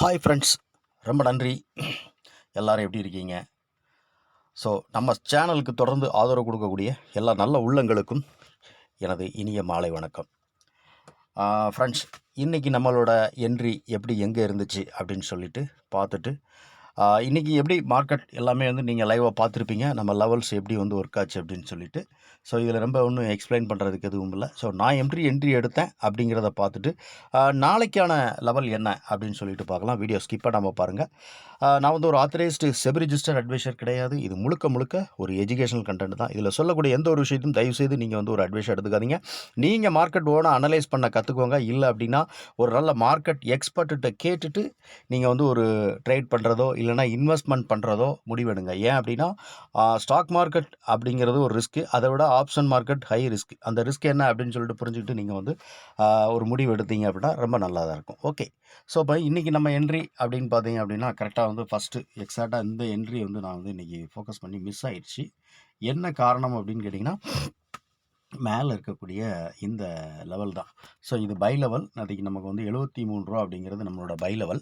Hi friends ரொம்ப நன்றி. எல்லாரும் எப்படி இருக்கீங்க? ஸோ நம்ம சேனலுக்கு தொடர்ந்து ஆதரவு கொடுக்கக்கூடிய எல்லா நல்ல உள்ளங்களுக்கும் எனது இனிய மாலை வணக்கம். ஃப்ரெண்ட்ஸ் இன்றைக்கி நம்மளோட என்ட்ரி எப்படி எங்கே இருந்துச்சு அப்படின்னு சொல்லிட்டு பார்த்துட்டு இன்றைக்கி எப்படி மார்க்கெட் எல்லாமே வந்து நீங்கள் லைவாக பார்த்துருப்பீங்க. நம்ம லெவல்ஸ் எப்படி வந்து ஒர்க் ஆச்சு அப்படின்னு சொல்லிட்டு. ஸோ இதில் ரொம்ப ஒன்றும் எக்ஸ்பிளைன் பண்ணுறதுக்கு எதுவும் இல்லை. ஸோ நான் என்ட்ரி என்ட்ரி எடுத்தேன் அப்படிங்கிறத பார்த்துட்டு நாளைக்கான லெவல் என்ன அப்படின்னு சொல்லிட்டு பார்க்கலாம். வீடியோ ஸ்கிப்பாக நம்ம பாருங்கள் நான் வந்து ஒரு ஆத்தரைஸ்டு செபி ரிஜிஸ்டர் அட்வைசர் கிடையாது. இது முழுக்க முழுக்க ஒரு எஜுகேஷனல் கண்டென்ட் தான். இதில் சொல்லக்கூடிய எந்த ஒரு விஷயத்தையும் தயவு செய்து நீங்கள் வந்து ஒரு அட்வைஸ் எடுத்துக்காதீங்க. நீங்கள் மார்க்கெட் ஓனாக அனலைஸ் பண்ண கற்றுக்கோங்க இல்லை அப்படின்னா ஒரு நல்ல மார்க்கெட் எக்ஸ்பர்ட்டு கேட்டுட்டு நீங்கள் வந்து ஒரு ட்ரேட் பண்ணுறதோ இல்லைனா இன்வெஸ்ட்மெண்ட் பண்ணுறதோ முடிவெடுங்க. ஏன் அப்படின்னா ஸ்டாக் மார்க்கெட் அப்படிங்கிறது ஒரு ரிஸ்க்கு அதை விட ஆப்ஷன் மார்க்கெட் ஹை ரிஸ்க் அந்த ரிஸ்க் என்ன அப்படின்னு சொல்லிட்டு புரிஞ்சுக்கிட்டு நீங்கள் வந்து ஒரு முடிவு எடுத்தீங்க அப்படின்னா ரொம்ப நல்லா தான் இருக்கும். ஓகே ஸோ இப்போ இன்றைக்கி நம்ம என்ட்ரி அப்படின்னு பார்த்தீங்க அப்படின்னா கரெக்டாக வந்து ஃபஸ்ட்டு எக்ஸாக்டாக இந்த என்ட்ரி வந்து நான் வந்து இன்றைக்கி ஃபோக்கஸ் பண்ணி மிஸ் ஆயிடுச்சு. என்ன காரணம் அப்படின்னு கேட்டிங்கன்னா மேலே இருக்கக்கூடிய இந்த லெவல் தான். ஸோ இது பை லெவல் அதுக்கு நமக்கு வந்து எழுபத்தி மூணு ரூபா அப்படிங்கிறது நம்மளோட பை லெவல்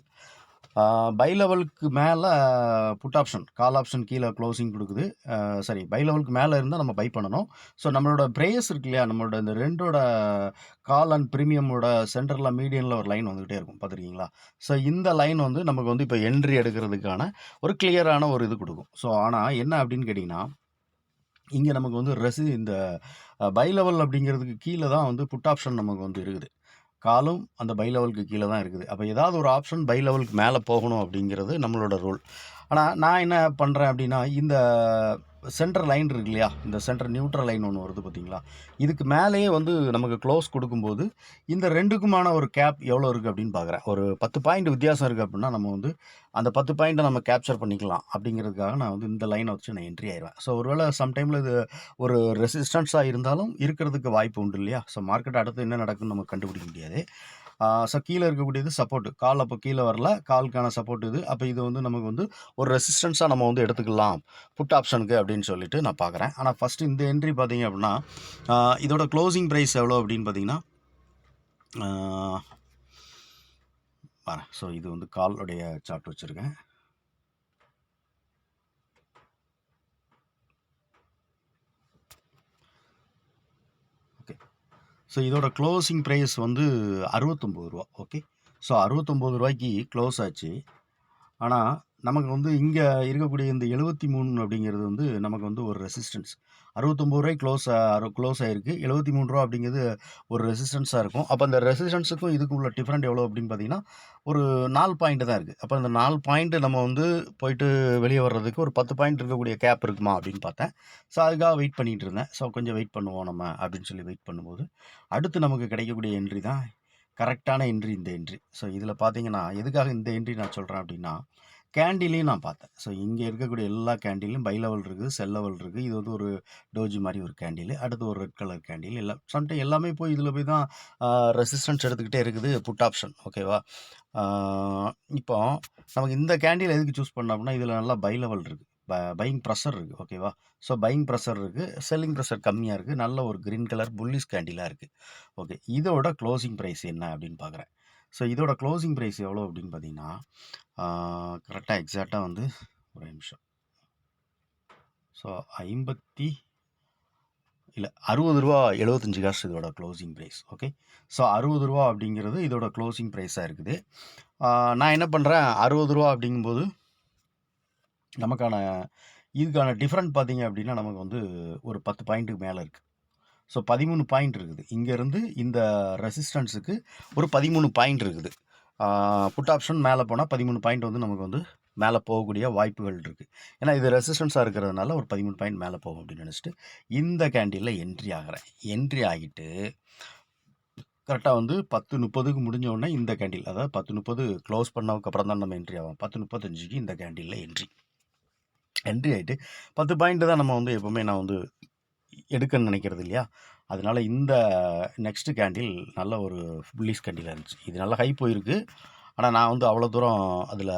பை லெவலுக்கு மேலே புட் ஆப்ஷன் கால் ஆப்ஷன் கீழே க்ளோசிங் கொடுக்குது. சரி பை லெவலுக்கு மேலே இருந்தால் நம்ம பை பண்ணணும். ஸோ நம்மளோட ப்ரேயர்ஸ் இருக்கு இல்லையா நம்மளோட இந்த ரெண்டோட கால் அண்ட் ப்ரீமியமோட சென்டரில் மீடியனில் ஒரு லைன் வந்துகிட்டே இருக்கும் பார்த்துருக்கீங்களா? ஸோ இந்த லைன் வந்து நமக்கு வந்து இப்போ என்ட்ரி எடுக்கிறதுக்கான ஒரு கிளியரான ஒரு இது கொடுக்கும். ஸோ ஆனால் என்ன அப்படின்னு கேட்டிங்கன்னா இங்கே நமக்கு வந்து ரெசி இந்த பை லெவல் அப்படிங்கிறதுக்கு கீழே தான் வந்து புட் ஆப்ஷன் நமக்கு வந்து இருக்குது. காலும் அந்த பை லெவலுக்கு கீழே தான் இருக்குது. அப்போ ஏதாவது ஒரு ஆப்ஷன் பை லெவலுக்கு மேலே போகணும் அப்படிங்கிறது நம்மளோட ரூல். ஆனால் நான் என்ன பண்ணுறேன் அப்படின்னா இந்த சென்டர் லைன் இருக்கு இல்லையா? இந்த சென்டர் நியூட்ரல் லைன் ஒன்று வருது பார்த்தீங்களா இதுக்கு மேலேயே வந்து நமக்கு க்ளோஸ் கொடுக்கும்போது இந்த ரெண்டுக்குமான ஒரு கேப் எவ்வளோ இருக்குது அப்படின்னு பார்க்குறேன் ஒரு பத்து பாயிண்ட் வித்தியாசம் இருக்குது அப்படின்னா நம்ம வந்து அந்த பத்து பாயிண்ட்டை நம்ம கேப்சர் பண்ணிக்கலாம் அப்படிங்கிறதுக்காக நான் வந்து இந்த லைனை வச்சு நான் என்ட்ரி ஆயிடுவேன் ஸோ ஒருவேளை சம்டைமில் இது ஒரு ரெசிஸ்டன்ஸாக இருந்தாலும் இருக்கிறதுக்கு வாய்ப்பு உண்டு இல்லையா? ஸோ மார்க்கெட் அடுத்து என்ன நடக்குன்னு நம்ம கண்டுபிடிக்க முடியாது. ஸோ கீழே இருக்கக்கூடியது சப்போர்ட் கால் அப்போ கீழே வரல காலுக்கான சப்போர்ட் இது. அப்போ இது வந்து நமக்கு வந்து ஒரு ரெசிஸ்டன்ஸாக நம்ம வந்து எடுத்துக்கலாம். புட் ஆப்ஷனுக்கு அப்படின்னு சொல்லிட்டு நான் பார்க்குறேன். ஆனால் ஃபஸ்ட்டு இந்த என்ட்ரி பார்த்தீங்க அப்படின்னா இதோட க்ளோசிங் ப்ரைஸ் எவ்வளோ அப்படின்னு பார்த்தீங்கன்னா வரேன் ஸோ இது வந்து காலுடைய சார்ட் வச்சுருக்கேன் ஓகே ஸோ இதோட க்ளோசிங் ப்ரைஸ் வந்து அறுபத்தொம்போது ரூபா ஓகே ஸோ அறுபத்தொம்போது ரூபாய்க்கு க்ளோஸ் ஆச்சு. ஆனால் நமக்கு வந்து இங்கே இருக்கக்கூடிய இந்த எழுபத்தி மூணு அப்படிங்கிறது வந்து நமக்கு வந்து ஒரு ரெசிஸ்டன்ஸ் அறுபத்தொம்போது ரூபாய் க்ளோஸ் க்ளோஸ் ஆகிருக்கு எழுபத்தி மூணு ரூபா அப்படிங்கிறது ஒரு ரெசிஸ்டன்ஸாக இருக்கும். அப்போ அந்த ரெசிஸ்டன்ஸுக்கும் இதுக்கும் உள்ள டிஃப்ரெண்ட் எவ்வளோ அப்படின்னு பார்த்தீங்கன்னா ஒரு நாலு பாயிண்ட் தான் இருக்குது அப்போ அந்த நாலு பாயிண்ட்டு நம்ம வந்து போயிட்டு வெளியே வர்றதுக்கு ஒரு பத்து பாயிண்ட் இருக்கக்கூடிய கேப் இருக்குமா அப்படின்னு பார்த்தேன். ஸோ அதுக்காக வெயிட் பண்ணிகிட்டு இருந்தேன். ஸோ கொஞ்சம் வெயிட் பண்ணுவோம் நம்ம அப்படின்னு சொல்லி வெயிட் பண்ணும்போது அடுத்து நமக்கு கிடைக்கக்கூடிய என்ட்ரி தான் கரெக்டான என்ட்ரி இந்த என்ட்ரி ஸோ இதில் பார்த்தீங்கன்னா எதுக்காக இந்த என்ட்ரி நான் சொல்கிறேன் அப்படின்னா கேண்டிலையும் நான் பார்த்தேன். ஸோ இங்கே இருக்கக்கூடிய எல்லா கேண்டிலும் பை லெவல் இருக்குது செல் லெவல் இருக்குது இது வந்து ஒரு டோஜி மாதிரி ஒரு கேண்டில் அடுத்து ஒரு ரெட் கலர் கேண்டில் எல்லாம் சம்டைம் எல்லாமே போய் இதில் போய் தான் ரெசிஸ்டன்ஸ் எடுத்துக்கிட்டே இருக்குது புட் ஆப்ஷன் ஓகேவா இப்போ நமக்கு இந்த கேண்டில் எதுக்கு சூஸ் பண்ண அப்படின்னா இதில் நல்லா பை லெவல் இருக்குது பையிங் ப்ரெஷர் இருக்குது ஓகேவா ஸோ பையிங் ப்ரெஷர் இருக்குது செல்லிங் ப்ரெஷர் கம்மியாக இருக்குது நல்ல ஒரு க்ரீன் கலர் புல்லிஸ் கேண்டிலாக இருக்குது ஓகே இதோட க்ளோசிங் ப்ரைஸ் என்ன அப்படின்னு பார்க்குறேன். ஸோ இதோட க்ளோசிங் ப்ரைஸ் எவ்வளோ அப்படின்னு பார்த்தீங்கன்னா கரெக்டாக எக்ஸாக்டாக வந்து ஒரு நிமிஷம். ஸோ ஐம்பத்தி இல்லை அறுபது ரூபா எழுபத்தஞ்சு காசு இதோட க்ளோசிங் ப்ரைஸ் ஓகே ஸோ அறுபது ரூபா அப்படிங்கிறது இதோட க்ளோசிங் ப்ரைஸாக இருக்குது. நான் என்ன பண்ணுறேன் அறுபது ரூபா அப்படிங்கும்போது நமக்கான இதுக்கான டிஃப்ரெண்ட் பார்த்தீங்க அப்படின்னா நமக்கு வந்து ஒரு பத்து பாயிண்ட்டுக்கு மேலே இருக்குது ஸோ பதிமூணு பாயிண்ட் இருக்குது. இங்கேருந்து இந்த ரெசிஸ்டன்ஸுக்கு ஒரு பதிமூணு பாயிண்ட் இருக்குது. புட் ஆப்ஷன் மேலே போனால் பதிமூணு பாயிண்ட் வந்து நமக்கு வந்து மேலே போகக்கூடிய வாய்ப்புகள் இருக்குது ஏன்னா இது ரெசிஸ்டன்ஸாக இருக்கிறதுனால ஒரு பதிமூணு பாயிண்ட் மேலே போகும் அப்படின்னு நினச்சிட்டு இந்த கேண்டீனில் என்ட்ரி ஆகிறேன். என்ட்ரி ஆகிட்டு கரெக்டாக வந்து பத்து முப்பதுக்கு முடிஞ்ச உடனே இந்த கேண்டில் அதாவது பத்து முப்பது க்ளோஸ் பண்ணதுக்கப்புறம் தான் நம்ம என்ட்ரி ஆகும் பத்து முப்பத்தஞ்சுக்கு இந்த கேண்டீனில் என்ட்ரி என்ட்ரி ஆகிட்டு பத்து பாயிண்ட் தான் நம்ம வந்து எப்போவுமே நான் வந்து எடுக்கன்னு நினைக்கிறது இல்லையா? அதனால இந்த நெக்ஸ்ட் கேண்டில் நல்ல ஒரு புல்லிஸ் கேண்டிலாக இருந்துச்சு. இது நல்லா ஹை போயிருக்கு. ஆனால் நான் வந்து அவ்வளோ தூரம் அதில்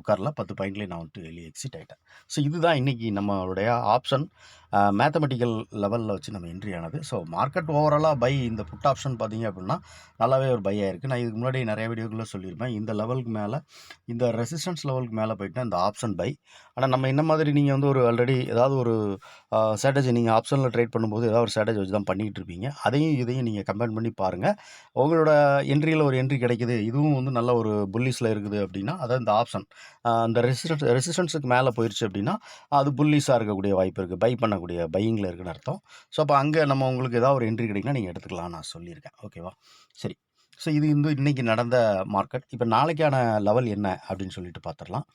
உட்காரல. பத்து பாயிண்ட்லேயே நான் வந்துட்டு வெளியே எக்ஸிட் ஆகிட்டேன் ஸோ இதுதான் இன்றைக்கி நம்மளுடைய ஆப்ஷன் மேத்தமெட்டிக்கல் லெவலில் வச்சு நம்ம என்ட்ரி ஆனது. ஸோ மார்க்கெட் ஓவராலாக பை இந்த புட் ஆப்ஷன் பார்த்தீங்க அப்படின்னா நல்லாவே ஒரு பை ஆயிருக்கு. நான் இதுக்கு முன்னாடி நிறைய வீடியோக்குள்ளே சொல்லியிருப்பேன். இந்த லெவலுக்கு மேலே இந்த ரெசிஸ்டன்ஸ் லெவலுக்கு மேலே போயிட்டு இந்த ஆப்ஷன் பை ஆனால் நம்ம இந்த மாதிரி நீங்கள் வந்து ஒரு ஆல்ரெடி ஏதாவது ஒரு ஸ்ட்ராட்டஜி நீங்கள் ஆப்ஷனில் ட்ரேட் பண்ணும்போது ஏதாவது ஒரு ஸ்ட்ராட்டஜி வச்சு தான் பண்ணிகிட்டு இருப்பீங்க. அதையும் இதையும் நீங்கள் கம்பேர் பண்ணி பாருங்கள் உங்களோட என்ட்ரியில் ஒரு என்ட்ரி கிடைக்குது. இதுவும் வந்து நல்ல ஒரு புல்லிஸில் இருக்குது அப்படின்னா அதான் இந்த ஆப்ஷன் அந்த ரெசிஸ்டன்ஸ் ரெசிஸ்டன்ஸுக்கு மேலே போயிடுச்சு அப்படின்னா அது புல்லிஸாக இருக்கக்கூடிய வாய்ப்பு இருக்குது பை பண்ணக்கூடிய பையிங்கில் இருக்குன்னு அர்த்தம். ஸோ அப்போ அங்கே நம்ம உங்களுக்கு ஏதாவது ஒரு என்ட்ரி கிடைக்குன்னா நீங்கள் எடுத்துக்கலாம் நான் சொல்லியிருக்கேன். ஓகேவா சரி. ஸோ இது வந்து இன்றைக்கி நடந்த மார்க்கெட் இப்போ நாளைக்கான லெவல் என்ன அப்படின்னு சொல்லிட்டு பார்த்துடலாம்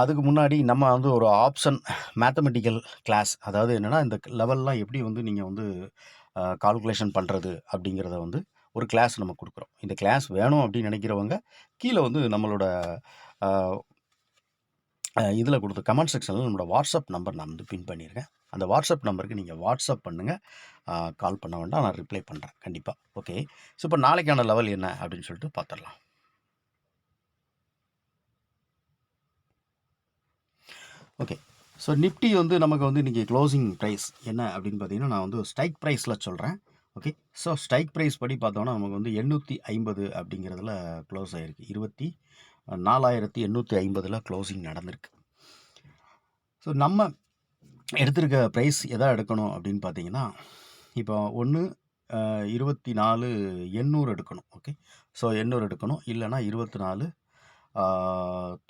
அதுக்கு முன்னாடி நம்ம வந்து ஒரு ஆப்ஷன் மேத்தமெட்டிக்கல் கிளாஸ் அதாவது என்னென்னா இந்த லெவல்லாம் எப்படி வந்து நீங்கள் வந்து கால்குலேஷன் பண்ணுறது அப்படிங்கிறத வந்து ஒரு கிளாஸ் நம்ம கொடுக்குறோம். இந்த கிளாஸ் வேணும் அப்படின்னு நினைக்கிறவங்க கீழே வந்து நம்மளோட இதில் கொடுத்த கமெண்ட் செக்ஷனில் நம்மளோட வாட்ஸ்அப் நம்பர் நான் வந்து பின் பண்ணியிருக்கேன் அந்த வாட்ஸ்அப் நம்பருக்கு நீங்கள் வாட்ஸ்அப் பண்ணுங்கள் கால் பண்ண வேண்டாம். நான் ரிப்ளை பண்ணுறேன் கண்டிப்பாக ஓகே ஸோ இப்போ நாளைக்கான லெவல் என்ன? அப்படின்னு சொல்லிட்டு பார்த்துடலாம் ஓகே ஸோ நிஃப்டி வந்து நமக்கு வந்து இன்றைக்கி க்ளோசிங் ப்ரைஸ் என்ன அப்படின்னு பார்த்தீங்கன்னா நான் வந்து ஸ்ட்ரைக் ப்ரைஸில் சொல்கிறேன் ஓகே ஸோ ஸ்ட்ரைக் ப்ரைஸ் படி பார்த்தோன்னா நமக்கு வந்து எண்ணூற்றி ஐம்பது அப்படிங்கிறதுல க்ளோஸ் ஆகிருக்கு இருபத்தி நாலாயிரத்தி எண்ணூற்றி ஐம்பதில் க்ளோசிங் நடந்திருக்கு. ஸோ நம்ம எடுத்திருக்க ப்ரைஸ் எதா எடுக்கணும் அப்படின்னு பார்த்தீங்கன்னா இப்போ ஒன்று இருபத்தி நாலு எண்ணூறு எடுக்கணும் ஓகே ஸோ எண்ணூறு எடுக்கணும். இல்லைனா இருபத்தி நாலு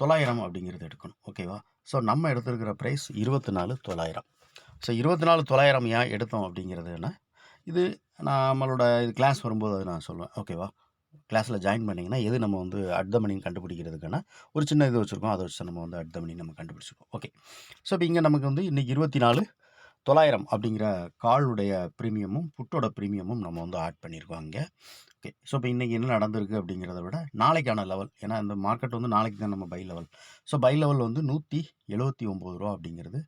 தொள்ளாயிரம் அப்படிங்கிறது எடுக்கணும் ஓகேவா ஸோ நம்ம எடுத்திருக்கிற ப்ரைஸ் இருபத்தி நாலு தொள்ளாயிரம். ஸோ இருபத்தி நாலு தொள்ளாயிரம் ஏன் எடுத்தோம் அப்படிங்கிறது என்ன? இது நம்மளோட இது கிளாஸ் வரும்போது அது நான் சொல்லுவேன் ஓகேவா கிளாஸில் ஜாயின் பண்ணிங்கன்னா எது நம்ம வந்து அட் மணின்னு கண்டுபிடிக்கிறதுக்கான ஒரு சின்ன இது வச்சுருக்கோம். அதை வச்சு நம்ம வந்து அட் நம்ம கண்டுபிடிச்சிருக்கோம். ஓகே ஸோ இப்போ இங்கே நமக்கு வந்து இன்றைக்கி இருபத்தி நாலு தொள்ளாயிரம் அப்படிங்கிற காலுடைய ப்ரீமியமும் புட்டோட ப்ரீமியமும் நம்ம வந்து ஆட் பண்ணியிருக்கோம் அங்கே. ஓகே ஸோ இப்போ இன்றைக்கி என்ன நடந்திருக்கு அப்படிங்கிறத விட நாளைக்கான லெவல் ஏன்னா இந்த மார்க்கெட் வந்து நாளைக்கு தான் நம்ம buy level so buy level வந்து நூற்றி எழுபத்தி ஒம்பது ரூபா அப்படிங்கிறது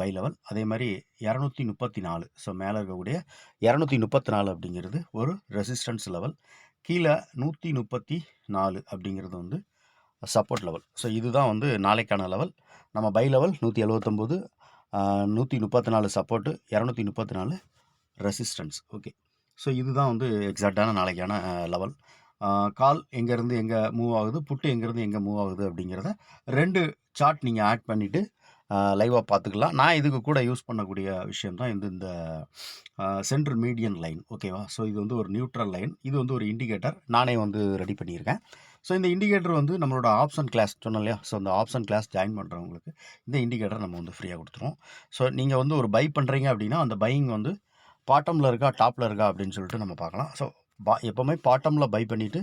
பை லெவல் அதே மாதிரி இரநூத்தி முப்பத்தி நாலு. ஸோ மேலே இருக்கக்கூடிய இரநூத்தி முப்பத்தி நாலு அப்படிங்கிறது ஒரு ரெசிஸ்டன்ஸ் லெவல் கீழே நூற்றி முப்பத்தி நாலு அப்படிங்கிறது வந்து சப்போர்ட் லெவல் ஸோ இதுதான் வந்து நாளைக்கான லெவல் நம்ம பை லெவல் நூற்றி எழுபத்தொம்போது நூற்றி முப்பத்தி நாலு சப்போர்ட்டு இரநூத்தி முப்பத்தி நாலு ரெசிஸ்டன்ஸ் ஓகே ஸோ இதுதான் வந்து எக்ஸாக்டான நாளைக்கான லெவல் கால் எங்கேருந்து எங்கே மூவ் ஆகுது புட்டு எங்கேருந்து எங்கே மூவ் ஆகுது அப்படிங்கிறத ரெண்டு சார்ட் நீங்கள் ஆட் பண்ணிவிட்டு லைவாக பார்த்துக்கலாம். நான் இதுக்கு கூட யூஸ் பண்ணக்கூடிய விஷயம் தான் இந்த இந்த சென்ட்ரல் மீடியன் லைன். ஓகேவா? ஸோ இது வந்து ஒரு நியூட்ரல் லைன். இது வந்து ஒரு இண்டிகேட்டர். நானே வந்து ரெடி பண்ணியிருக்கேன். ஸோ இந்த இண்டிகேட்டர் வந்து நம்மளோட ஆப்ஷன் கிளாஸ் சொன்னோம் இல்லையா? ஸோ அந்த ஆப்ஷன் கிளாஸ் ஜாயின் பண்ணுறவங்களுக்கு இந்த இண்டிகேட்டர் நம்ம வந்து ஃப்ரீயாக கொடுத்துருவோம். ஸோ நீங்கள் வந்து ஒரு பை பண்ணுறீங்க அப்படின்னா அந்த பையிங் வந்து பாட்டமில் இருக்கா டாப்பில் இருக்கா அப்படின்னு சொல்லிட்டு நம்ம பார்க்கலாம். ஸோ பா எப்போவுமே பாட்டமில் பை பண்ணிவிட்டு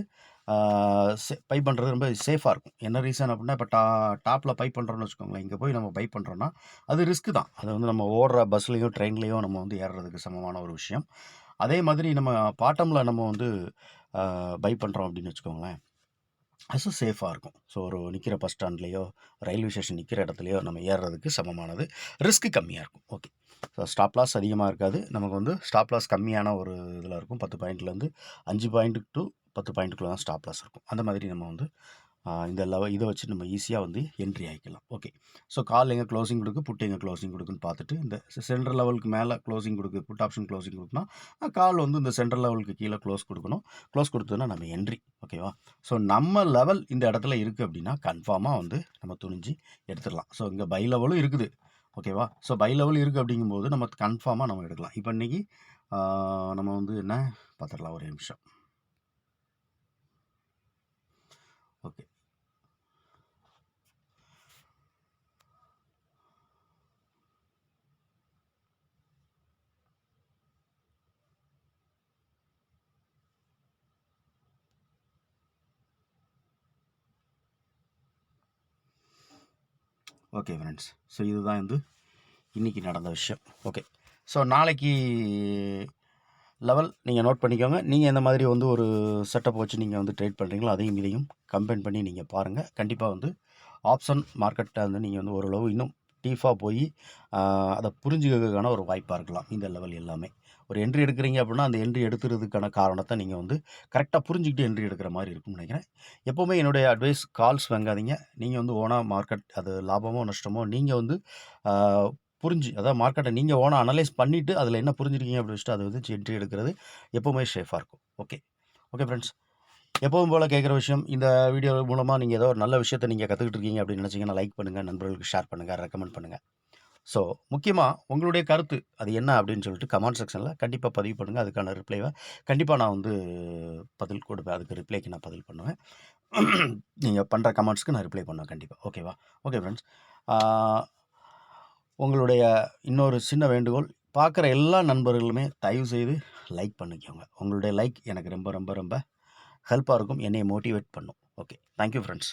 பை பண்ணுறது ரொம்ப சேஃபாக இருக்கும். என்ன ரீசன் அப்படின்னா இப்போ டா டாப்பில் பை பண்ணுறோன்னு வச்சுக்கோங்களேன். இங்கே போய் நம்ம பை பண்ணுறோன்னா அது ரிஸ்க்கு தான். அது வந்து நம்ம ஓடுற பஸ்லேயும் ட்ரெயின்லேயும் நம்ம வந்து ஏறுறதுக்கு சமமான ஒரு விஷயம். அதே மாதிரி நம்ம பாட்டமில் நம்ம வந்து பை பண்ணுறோம் அப்படின்னு வச்சுக்கோங்களேன். அது சேஃபாக இருக்கும். ஸோ ஒரு நிற்கிற பஸ் ஸ்டாண்ட்லேயோ ரயில்வே ஸ்டேஷன் நிற்கிற இடத்துலையோ நம்ம ஏறுறதுக்கு சமமானது. ரிஸ்க்கு கம்மியாக இருக்கும். ஓகே ஸோ ஸ்டாப் லாஸ் அதிகமாக இருக்காது. நமக்கு வந்து ஸ்டாப் லாஸ் கம்மியான ஒரு இதில் இருக்கும். பத்து பாயிண்ட்லேருந்து அஞ்சு பாயிண்ட்டு டு பத்து பாயிண்ட்டுக்குள்ள தான் ஸ்டாப் லாஸ் இருக்கும். அந்த மாதிரி நம்ம வந்து இந்த லெவல் இதை வச்சு நம்ம ஈஸியாக வந்து என்ட்ரி ஆகிக்கலாம் ஓகே ஸோ கால் எங்கே க்ளோசிங் கொடுக்கு புட் எங்கே க்ளோசிங் கொடுக்குன்னு பார்த்துட்டு இந்த சென்ட்ரல் லெவலுக்கு மேலே க்ளோசிங் கொடுக்கு புட் ஆப்ஷன் க்ளோசிங் கொடுக்குன்னா கால் வந்து இந்த சென்ட்ரல் லெவலுக்கு கீழே க்ளோஸ் கொடுக்கணும். க்ளோஸ் கொடுத்ததுன்னா நம்ம என்ட்ரி ஓகேவா ஸோ நம்ம லெவல் இந்த இடத்துல இருக்குது அப்படின்னா கன்ஃபார்மாக வந்து நம்ம துணிஞ்சு எடுத்துடலாம். ஸோ இங்கே பை லெவலும் இருக்குது. ஓகேவா ஸோ பை லெவல் இருக்குது அப்படிங்கும்போது நம்ம கன்ஃபார்மாக நம்ம எடுக்கலாம். இப்போ இன்றைக்கி நம்ம வந்து என்ன? பார்த்துடலாம் ஒரு நிமிஷம். ஓகே. ஓகே ஃப்ரெண்ட்ஸ் ஸோ இதுதான் வந்து இன்றைக்கி நடந்த விஷயம். ஓகே. ஸோ நாளைக்கு லெவல் நீங்கள் நோட் பண்ணிக்கோங்க. நீங்கள் இந்த மாதிரி வந்து ஒரு செட்டப் வச்சு நீங்கள் வந்து ட்ரேட் பண்ணுறீங்களோ அதையும் இதையும் கம்பைன் பண்ணி நீங்கள் பாருங்கள் கண்டிப்பாக வந்து ஆப்ஷன் மார்க்கெட்டை வந்து நீங்கள் வந்து ஓரளவு இன்னும் டீஃபாக போய் அதை புரிஞ்சுக்கிறதுக்கான ஒரு வாய்ப்பாக இருக்கலாம். இந்த லெவல் எல்லாமே. ஒரு என்ட்ரி எடுக்கிறீங்க அப்படின்னா அந்த என்ட்ரி எடுக்கிறதுக்கான காரணத்தை நீங்கள் வந்து கரெக்டாக புரிஞ்சுக்கிட்டு என்ட்ரி எடுக்கிற மாதிரி இருக்கும்னு நினைக்கிறேன். எப்போவுமே என்னுடைய அட்வைஸ் கால்ஸ் வாங்காதீங்க. நீங்கள் வந்து ஓனாக மார்க்கெட் அது லாபமோ நஷ்டமோ நீங்கள் வந்து புரிஞ்சு அதாவது மார்க்கெட்டை நீங்கள் ஓனாக அனலைஸ் பண்ணிவிட்டு அதில் என்ன புரிஞ்சிருக்கீங்க அப்படின்னு வச்சுட்டு அதை வந்து என்ட்ரி எடுக்கிறது எப்போவுமே சேஃபாக இருக்கும். ஓகே ஓகே ஃப்ரெண்ட்ஸ் எப்பவும் போல் கேட்குற விஷயம் இந்த வீடியோ மூலமாக நீங்கள் ஏதோ ஒரு நல்ல விஷயத்தை நீங்கள் கற்றுக்கிட்டு இருக்கீங்க அப்படின்னு நினச்சிங்கன்னா லைக் பண்ணுங்கள் நண்பர்களுக்கு ஷேர் பண்ணுங்கள் ரெக்கமெண்ட் பண்ணுங்கள் ஸோ முக்கியமாக உங்களுடைய கருத்து அது என்ன அப்படின்னு சொல்லிட்டு கமெண்ட் செக்ஷனில் கண்டிப்பாக பதிவு பண்ணுங்கள் அதுக்கான ரிப்ளைவை கண்டிப்பாக நான் வந்து பதில் கொடுப்பேன். அதுக்கு ரிப்ளைக்கு நான் பதில் பண்ணுவேன். நீங்கள் பண்ணுற கமெண்ட்ஸ்க்கு நான் ரிப்ளை பண்ணுவேன் கண்டிப்பாக ஓகேவா ஓகே ஃப்ரெண்ட்ஸ் உங்களுடைய இன்னொரு சின்ன வேண்டுகோள் பார்க்குற எல்லா நண்பர்களுமே தயவு செய்து லைக் பண்ணிக்கோங்க. உங்களுடைய லைக் எனக்கு ரொம்ப ரொம்ப ரொம்ப ஹெல்ப்பாக இருக்கும். என்னை மோட்டிவேட் பண்ணும். Okay thank you friends